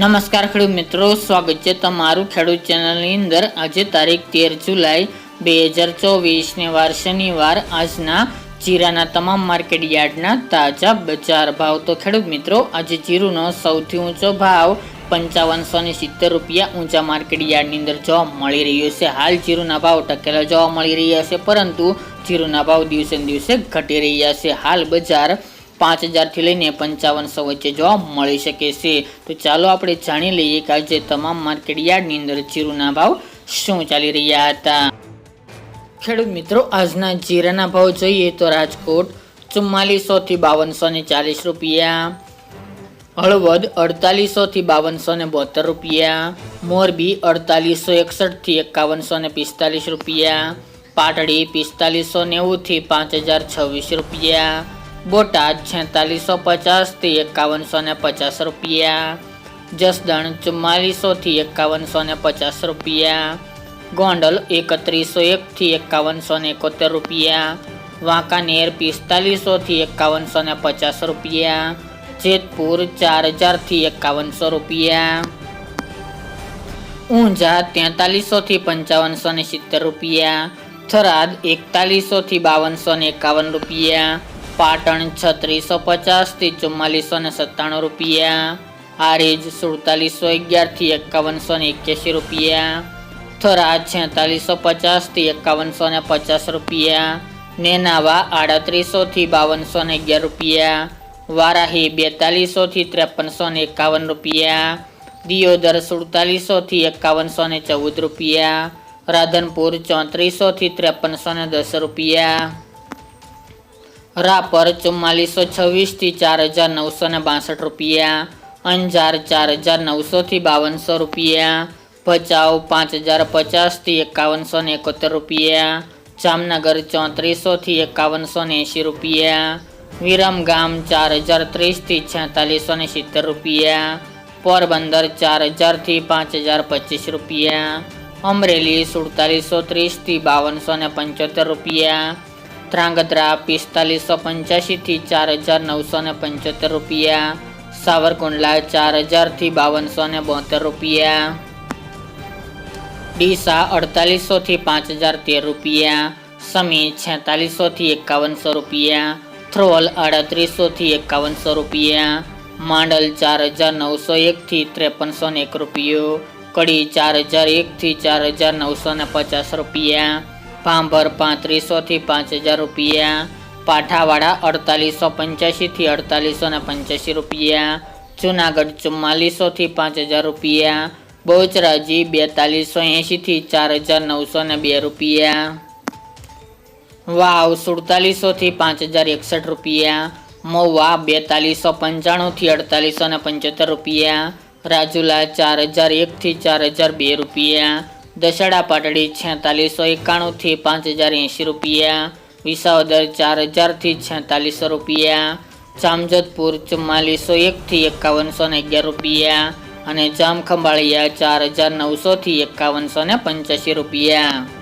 નમસ્કાર ખેડૂત મિત્રો, સ્વાગત છે તમારું ખેડૂત ચેનલની અંદર. આજે તારીખ તેર જુલાઈ બે હજાર ચોવીસને વાર શનિવાર. આજના જીરાના તમામ માર્કેટ યાર્ડના તાજા બજાર ભાવ. તો ખેડૂત મિત્રો, આજે જીરુનો સૌથી ઊંચો ભાવ પંચાવનસો ને સિત્તેર રૂપિયા ઊંચા માર્કેટ યાર્ડની અંદર જોવા મળી રહ્યો છે. હાલ જીરુના ભાવ ટકેલા જોવા મળી રહ્યા છે, પરંતુ જીરુના ભાવ દિવસે દિવસે ઘટી રહ્યા છે. હાલ બજાર પાંચ હજારથી લઈને પંચાવનસો વચ્ચે જોવા મળી શકે છે. તો ચાલો આપણે જાણી લઈએ કે આજે તમામ માર્કેટ યાર્ડની અંદર જીરુના ભાવ શું ચાલી રહ્યા હતા. ખેડૂત મિત્રો, આજના જીરાના ભાવ જોઈએ તો રાજકોટ ચુમ્માલીસોથી બાવનસો ને ચાલીસ રૂપિયા, હળવદ અડતાલીસોથી બાવનસો ને બોતેર રૂપિયા, મોરબી અડતાલીસો એકસઠથી એકાવનસો ને પિસ્તાલીસ રૂપિયા, પાટડી પિસ્તાલીસો નેવુંથી પાંચ હજાર છવ્વીસ રૂપિયા બોટાદ છેતાલીસો પચાસથી એકાવનસો ને પચાસ રૂપિયા. જસદણ ચુમ્માલીસોથી એકાવનસો ને પચાસ રૂપિયા. ગોંડલ એકત્રીસો એકથી એકાવનસો ને એકોતેર રૂપિયા. વાંકાનેર પિસ્તાલીસોથી એકાવનસો ને પચાસ રૂપિયા. જેતપુર ચાર હજારથી એકાવનસો રૂપિયા. ઊંઝા તેતાલીસોથી પંચાવનસો ને સિત્તેર રૂપિયા. થરાદ એકતાલીસોથી બાવનસો ને એકાવન રૂપિયા. પાટણ છત્રીસો પચાસથી ચુમ્માલીસો ને સત્તાણું રૂપિયા. હારીજ સુડતાલીસો અગિયારથી એકાવનસો ને એક્યાસી રૂપિયા. થરા છેતાલીસો પચાસથી એકાવનસો ને પચાસ રૂપિયા. નેનાવા આડત્રીસોથી બાવનસો ને અગિયાર રૂપિયા. વારાહી બેતાલીસોથી ત્રેપનસો ને એકાવન રૂપિયા. દિયોદર સુડતાલીસોથી એકાવનસો ને ચૌદ રૂપિયા. રાધનપુર ચોત્રીસોથી ત્રેપનસો ને દસ રૂપિયા. રાપર ચુમ્માલીસો છવ્વીસથી ચાર હજાર નવસો ને બાસઠ રૂપિયા. અંજાર ચાર હજાર નવસોથી બાવનસો રૂપિયા. ભચાઉ પાંચ હજાર પચાસથી એકાવનસો ને એકોતેર રૂપિયા. જામનગર ચોત્રીસોથી એકાવનસો ને એંશી રૂપિયા. વિરમગામ ચાર હજાર ત્રીસથી છેતાલીસો ને સિત્તેર રૂપિયા. પોરબંદર ચાર હજારથી પાંચ હજાર પચીસ રૂપિયા. અમરેલી સુડતાલીસો ત્રીસથી બાવનસો ને પંચોતેર રૂપિયા. ધ્રાંગધ્રા પિસ્તાલીસો પંચ્યાસીથી ચાર હજાર નવસો ને પંચોતેર રૂપિયા. સાવરકુંડલા ચાર હજારથી બાવનસો ને બોતેર રૂપિયા. ડીસા અડતાલીસોથી પાંચ હજાર તેર રૂપિયા. સમી છેતાલીસોથી એકાવનસો રૂપિયા. થ્રોલ આડત્રીસોથી એકાવનસો રૂપિયા. માંડલ ચાર હજાર નવસો એકથી ત્રેપનસો ને એક રૂપિયો. કડી ચાર હજાર એકથી ચાર હજાર નવસો ને પચાસ રૂપિયા. ભાંભર પાંત્રીસોથી પાંચ હજાર રૂપિયા, પાઠાવાડા અડતાલીસો પંચ્યાસીથી અડતાલીસો ને પંચ્યાસી રૂપિયા, જુનાગઢ ચુમ્માલીસોથી પાંચ હજાર રૂપિયા, બહુચરાજી બેતાલીસો એંશીથી ચાર હજાર નવસો ને બે રૂપિયા, વાવ સુડતાલીસોથી પાંચ હજાર એકસઠ રૂપિયા, મહુવા બેતાલીસો પંચાણુંથી અડતાલીસો ને પંચોતેર રૂપિયા, રાજુલા ચાર હજાર એકથી ચાર હજાર બે રૂપિયા દશેડા પાટડી છેતાલીસો એકાણુંથી પાંચ હજાર એંશી રૂપિયા, વિસાવદર ચાર હજારથી છેતાલીસો રૂપિયા, જામજોધપુર ચુમ્માલીસો એકથી એકાવનસો ને અગિયાર રૂપિયા અને જામખંભાળિયા ચાર હજાર નવસોથી એકાવનસો ને પંચ્યાસી રૂપિયા.